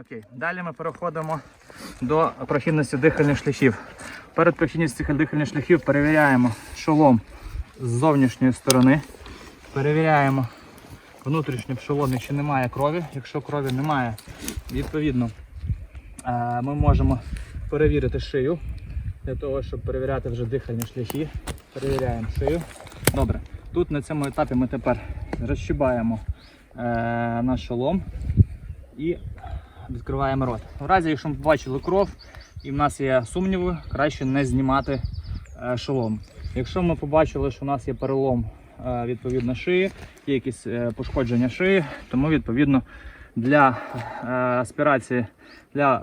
Окей, далі ми переходимо до прохідності дихальних шляхів. Перед прохідністю дихальних шляхів перевіряємо шолом з зовнішньої сторони. Перевіряємо внутрішньо в шоломі, чи немає крові. Якщо крові немає, відповідно е, ми можемо перевірити шию для того, щоб перевіряти вже дихальні шляхи. Перевіряємо шию. Добре. Тут на цьому етапі ми тепер розщибаємо е, наш шолом і відкриваємо рот. В разі, якщо ми побачили кров і в нас є сумніви, краще не знімати е, шолом. Якщо ми побачили, що у нас є перелом е, відповідно шиї, є якісь е, пошкодження шиї, тому відповідно для аспірації, для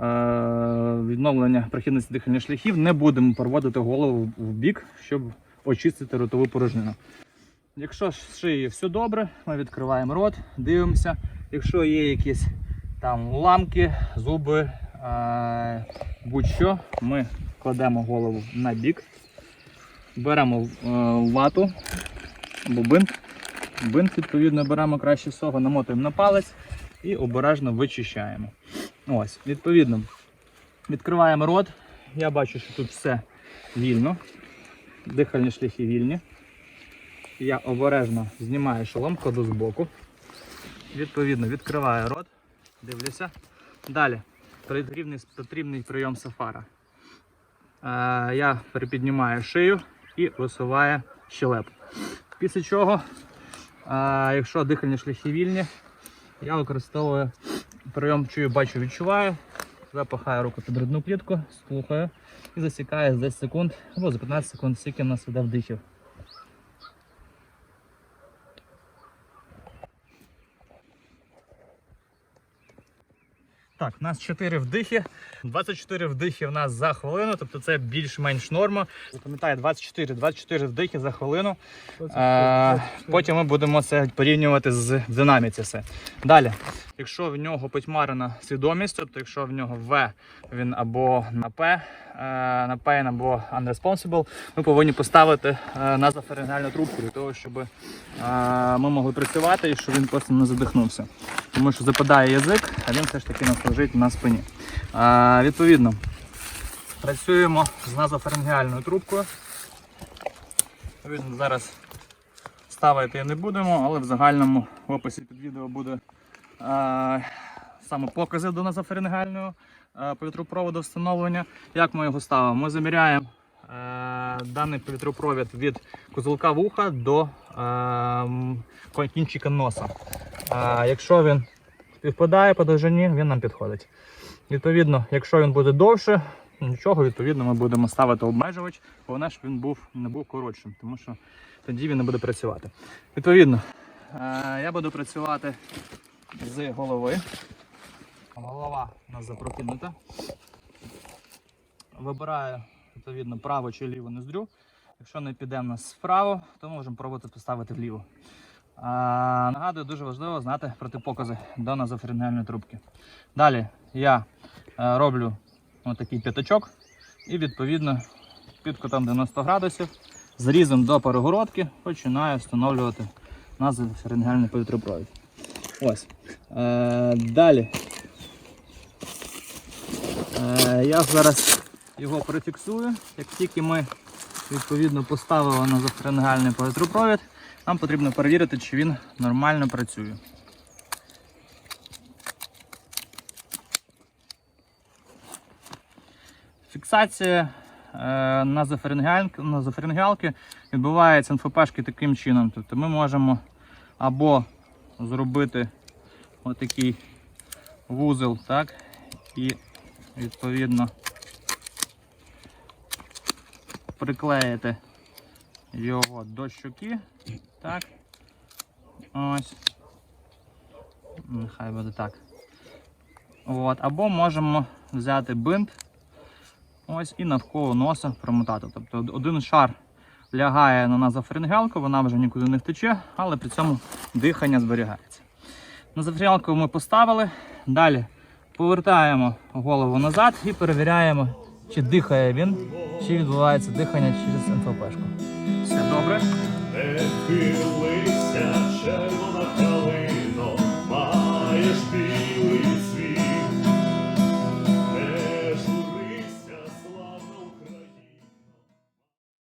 відновлення прохідності дихальних шляхів не будемо переводити голову в бік, щоб очистити ротову порожнину. Якщо з шиєю все добре, ми відкриваємо рот, дивимося. Якщо є якісь там уламки, зуби, е, будь-що, ми кладемо голову на бік, беремо е, вату або бинт. Бинт, відповідно, беремо краще всього, намотуємо на палець і обережно вичищаємо. Ось, відповідно, відкриваємо рот. Я бачу, що тут все вільно, дихальні шляхи вільні. Я обережно знімаю шолом, кладу збоку. Відповідно, відкриваю рот, дивлюся. Далі потрібний, потрібний прийом сафара. Е, я перепіднімаю шию і висуваю щелепу. Після чого, е, якщо дихальні шляхи вільні, я використовую прийом чую, бачу, відчуваю. Запахаю руку під грудну клітку, слухаю і засікаю за 10 секунд або за 15 секунд, скільки в нас іде вдихів. Так, у нас 4 вдихи. 24 вдихи у нас за хвилину, тобто це більш-менш норма. Запам'ятаю, 24, 24 вдихи за хвилину. Е, потім ми будемо це порівнювати з динаміці. Все. Далі, якщо в нього потьмарена свідомість, тобто якщо в нього В він або на П, е, на Pain або unresponsible, ми повинні поставити е, назофарингеальну трубку для того, щоб е, ми могли працювати і щоб він просто не задихнувся. Тому що западає язик, а він все ж таки нас лежить на спині. Відповідно, працюємо з назофарингеальною трубкою. Відповідно, зараз ставити не будемо, але в загальному описі під відео буде саме покази до назофарингеального е, повітропроводу встановлення. Як ми його ставимо? Ми заміряємо даний повітропровід від козелка вуха до кінчика носа. Якщо він співпадає по довжині, він нам підходить. Відповідно, якщо він буде довше, нічого, відповідно, ми будемо ставити обмежувач, головне, щоб він був, не був коротшим, тому що тоді він не буде працювати. Відповідно, я буду працювати з голови. Голова у нас запрокинута. Вибираю відповідно праву чи ліву ноздрю. Якщо не піде в нас вправо, то можемо пробувати поставити вліво. А, нагадую, дуже важливо знати протипокази до назофарингеальної трубки. Далі я е, роблю отакий п'ятачок і відповідно під кутом 90 градусів зрізом до перегородки починаю встановлювати назофарингеальний повітропровід. Ось. Е, далі е, я зараз його прифіксую. Як тільки ми відповідно поставили на назофарингеальний повітропровід, нам потрібно перевірити, чи він нормально працює. Фіксація е, назофарингеаль- відбувається НФПшки таким чином. Тобто ми можемо або зробити отакий вузол, так, і відповідно приклеїти його до щоки. Так. Ось. Нехай буде так. От. Або можемо взяти бинт ось і навколо носа промотати. Тобто один шар лягає на назофарингеалку, вона вже нікуди не втече, але при цьому дихання зберігається. Назофарингеалку ми поставили. Далі повертаємо голову назад і перевіряємо, чи дихає він, чи відбувається дихання через НФПшку. Все добре. Хились